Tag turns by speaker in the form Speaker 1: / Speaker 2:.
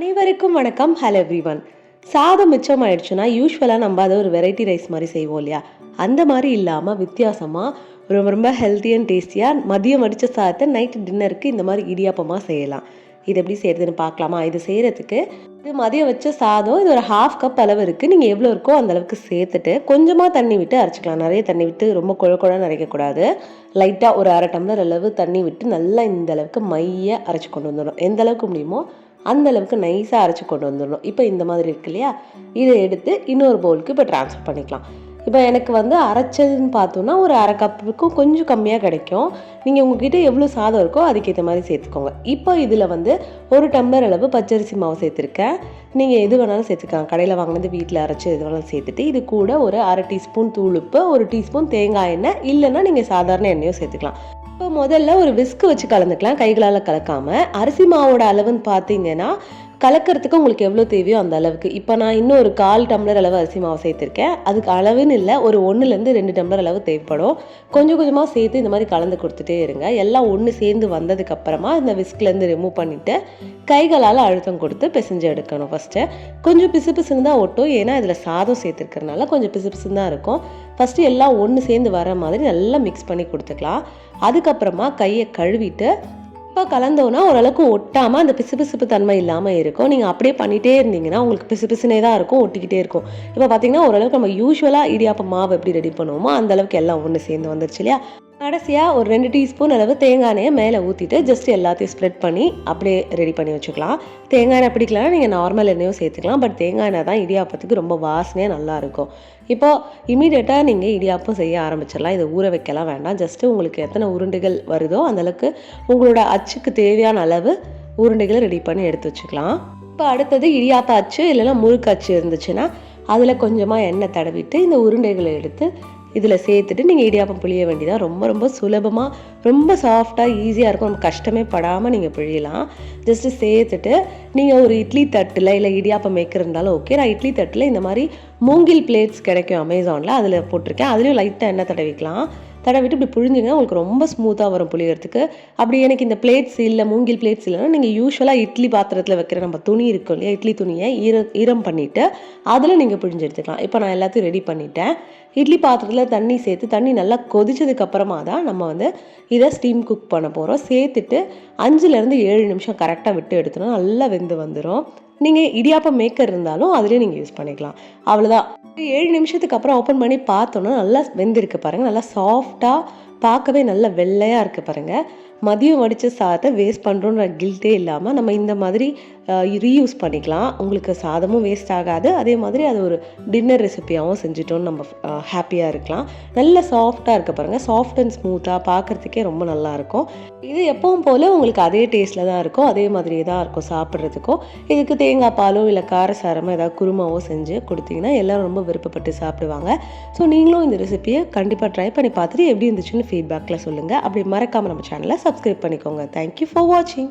Speaker 1: அனைவருக்கும் வணக்கம். Hello every one சாதம் மிச்சம் ஆயிடுச்சுன்னா யூஸ்வலாக நம்ம அதை ஒரு வெரைட்டி ரைஸ் மாதிரி செய்வோம் இல்லையா? அந்த மாதிரி இல்லாமல் வித்தியாசமாக ரொம்ப ரொம்ப ஹெல்த்தி அண்ட் டேஸ்டியாக மதியம் அடித்த சாதத்தை நைட்டு டின்னருக்கு இந்த மாதிரி இடியாப்பமாக செய்யலாம். இது எப்படி செய்கிறதுன்னு பார்க்கலாமா? இது செய்கிறதுக்கு இது மதியம் வச்ச சாதம் இது ஒரு ஹாஃப் கப் அளவு இருக்குது நீங்கள் எவ்வளோ இருக்கோ அந்தளவுக்கு சேர்த்துட்டு கொஞ்சமாக தண்ணி விட்டு அரைச்சிக்கலாம். நிறைய தண்ணி விட்டு ரொம்ப குழ குழன்னு அரைக்கக்கூடாது. லைட்டாக ஒரு அரை டம்ளர் அளவு தண்ணி விட்டு நல்லா இந்த அளவுக்கு மைய அரைச்சி கொண்டு வந்துடணும். எந்த அளவுக்கு முடியுமோ அந்த அளவுக்கு நைஸாக அரைச்சி கொண்டு வந்துடணும். இப்போ இந்த மாதிரி இருக்கு இல்லையா? இதை எடுத்து இன்னொரு பவுலுக்கு இப்போ ட்ரான்ஸ்ஃபர் பண்ணிக்கலாம். இப்போ எனக்கு வந்து அரைச்சதுன்னு பார்த்தோன்னா ஒரு அரை கப்புக்கும் கொஞ்சம் கம்மியாக கிடைக்கும். நீங்கள் உங்ககிட்ட எவ்வளோ சாதம் இருக்கோ அதுக்கேற்ற மாதிரி சேர்த்துக்கோங்க. இப்போ இதில் வந்து ஒரு டம்ளர் அளவு பச்சரிசி மாவு சேர்த்துருக்கேன். நீங்கள் எது வேணாலும் சேர்த்துக்கலாம். கடையில் வாங்கினது வீட்டில் அரைச்சி எது வேணாலும் சேர்த்துட்டு இது கூட ஒரு அரை டீஸ்பூன் தூளுப்பு ஒரு டீஸ்பூன் தேங்காய் எண்ணெய் இல்லைன்னா நீங்கள் சாதாரண எண்ணெயும் சேர்த்துக்கலாம். இப்போ முதல்ல ஒரு விஸ்க் வச்சு கலந்துக்கலாம் கைகளால் கலக்காமல் அரிசி மாவோட அளவுன்னு பார்த்தீங்கன்னா கலக்கிறதுக்கு உங்களுக்கு எவ்வளோ தேவையோ அந்த அளவுக்கு. இப்போ நான் இன்னும் ஒரு கால் டம்ளர் அளவு அரிசி மாவு சேர்த்துருக்கேன். அதுக்கு அளவுன்னு இல்லை ஒரு ஒன்றுலேருந்து ரெண்டு டம்ளர் அளவு தேவைப்படும். கொஞ்சம் கொஞ்சமாக சேர்த்து இந்த மாதிரி கலந்து கொடுத்துட்டே இருங்க. எல்லாம் ஒன்று சேர்ந்து வந்ததுக்கப்புறமா இந்த விஸ்க்லேருந்து ரிமூவ் பண்ணிவிட்டு கைகளால் அழுத்தம் கொடுத்து பிசைஞ்சு எடுக்கணும் ஃபஸ்ட்டு கொஞ்சம் பிசு பிசுன்னு தான் ஒட்டும். ஏன்னா இதில் சாதம் சேர்த்துருக்கறனால கொஞ்சம் பிசு பிசுன்னு தான் இருக்கும். ஃபஸ்ட்டு எல்லாம் ஒன்று சேர்ந்து வர மாதிரி நல்லா மிக்ஸ் பண்ணி கொடுத்துக்கலாம். அதுக்கப்புறமா கையை கழுவிட்டு இப்போ கலந்தோன்னா ஓரளவுக்கு ஒட்டாமல் அந்த பிசுபிசுப்பு தன்மை இல்லாமல் இருக்கும். நீங்கள் அப்படியே பண்ணிகிட்டே இருந்தீங்கன்னா உங்களுக்கு பிசுபிசுனே தான் இருக்கும் ஒட்டிக்கிட்டே இருக்கும். இப்போ பார்த்தீங்கன்னா ஓரளவுக்கு நம்ம யூஸ்வலாக இடியாப்ப மாவு எப்படி ரெடி பண்ணுவோமோ அந்த அளவுக்கு எல்லாம் ஒன்று சேர்ந்து வந்துருச்சு இல்லையா? கடைசியாக ஒரு ரெண்டு டீஸ்பூன் அளவு தேங்காய் எண்ணெயை மேலே ஊற்றிட்டு ஜஸ்ட் எல்லாத்தையும் ஸ்ப்ரெட் பண்ணி அப்படியே ரெடி பண்ணி வச்சுக்கலாம். தேங்காய் எண்ணெய் பிடிக்கலனா நீங்கள் நார்மல் எண்ணெயும் சேர்த்துக்கலாம். பட் தேங்காய் எண்ணெய் தான் இடியாப்பத்துக்கு ரொம்ப வாசனையாக நல்லாயிருக்கும் இப்போது இமீடியட்டாக நீங்கள் இடியாப்பம் செய்ய ஆரம்பிச்சிடலாம். இதை ஊற வைக்கலாம் வேண்டாம். ஜஸ்ட்டு உங்களுக்கு எத்தனை உருண்டுகள் வருதோ அந்தளவுக்கு உங்களோட அச்சுக்கு தேவையான அளவு உருண்டைகளை ரெடி பண்ணி எடுத்து வச்சுக்கலாம். இப்போ அடுத்தது இடியாப்ப அச்சு இல்லைன்னா முறுக்கு அச்சு இருந்துச்சுன்னா அதில் கொஞ்சமாக எண்ணெய் தடவிட்டு இந்த உருண்டைகளை எடுத்து இதில் சேர்த்துட்டு நீங்கள் இடியாப்பம் புளிய வேண்டியதான் ரொம்ப ரொம்ப சுலபமாக ரொம்ப சாஃப்டாக ஈஸியாக இருக்கும். நம்ம கஷ்டமே படாமல் நீங்கள் புழியலாம். ஜஸ்ட்டு சேர்த்துட்டு நீங்கள் ஒரு இட்லி தட்டில் இல்லை இடியாப்பம் மேக்கர் இருந்தாலும் ஓகே நான் இட்லி தட்டில் இந்த மாதிரி மூங்கில் பிளேட்ஸ் கிடைக்கும் அமேசானில் அதில் போட்டிருக்கேன். அதுலேயும் லைட்டாக எண்ணெய் தடவிக்கலாம். தடவிட்டு இப்படி புழிஞ்சிங்கன்னா உங்களுக்கு ரொம்ப ஸ்மூத்தாக வரும் புளியறதுக்கு அப்படி எனக்கு இந்த பிளேட்ஸ் இல்லை மூங்கில் பிளேட்ஸ் இல்லைன்னா நீங்கள் யூஸ்வலாக இட்லி பாத்திரத்தில் வைக்கிற நம்ம துணி இருக்கும் இல்லையா இட்லி துணியை ஈர ஈரம் பண்ணிவிட்டு அதில் நீங்கள் புழிஞ்சு எடுத்துக்கலாம். இப்போ நான் எல்லாத்தையும் ரெடி பண்ணிட்டேன். இட்லி பாத்திரத்தில் தண்ணி சேர்த்து தண்ணி நல்லா கொதிச்சதுக்கப்புறமா தான் நம்ம வந்து இதை ஸ்டீம் குக் பண்ண போகிறோம் சேர்த்துட்டு அஞ்சுலேருந்து ஏழு நிமிஷம் கரெக்டாக விட்டு எடுத்தோன்னா நல்லா வெந்து வந்துடும் நீங்கள் இடியாப்பம் மேக்கர் இருந்தாலும் அதிலே நீங்கள் யூஸ் பண்ணிக்கலாம். அவ்வளோதான் ஏழு நிமிஷத்துக்கு அப்புறம் ஓப்பன் பண்ணி பார்த்தோன்னா நல்லா வெந்திருக்கு பாருங்கள் நல்லா சாஃப்டாக பார்க்கவே நல்ல வெள்ளையாக இருக்குது பாருங்கள் மதியம் வடித்த சாதத்தை வேஸ்ட் பண்ணுறோன்ற கில்ட்டே இல்லாமல் நம்ம இந்த மாதிரி ரீயூஸ் பண்ணிக்கலாம். உங்களுக்கு சாதமும் வேஸ்ட் ஆகாது. அதே மாதிரி அது ஒரு டின்னர் ரெசிபியாகவும் செஞ்சுட்டோன்னு நம்ம ஹாப்பியாக இருக்கலாம். நல்ல சாஃப்டாக இருக்க பாருங்கள் சாஃப்ட் அண்ட் ஸ்மூத்தாக பார்க்குறதுக்கே ரொம்ப நல்லாயிருக்கும் இது எப்பவும் போல் உங்களுக்கு அதே டேஸ்ட்டில் தான் இருக்கும். அதே மாதிரியே தான் இருக்கும் சாப்பிட்றதுக்கும். இதுக்கு தேங்காய் பாலோ இல்லை காரசாரமோ ஏதாவது குருமாவோ செஞ்சு கொடுத்தீங்கன்னா எல்லோரும் ரொம்ப விருப்பப்பட்டு சாப்பிடுவாங்க. ஸோ நீங்களும் இந்த ரெசிபியை கண்டிப்பாக ட்ரை பண்ணி பார்த்துட்டு எப்படி இருந்துச்சுன்னு ஃபீட்பேக்கில் சொல்லுங்கள் அப்படி மறக்காமல் நம்ம சேனலை சப்ஸ்கிரைப் பண்ணிக்கோங்க. தேங்க்யூ ஃபார் வாட்சிங்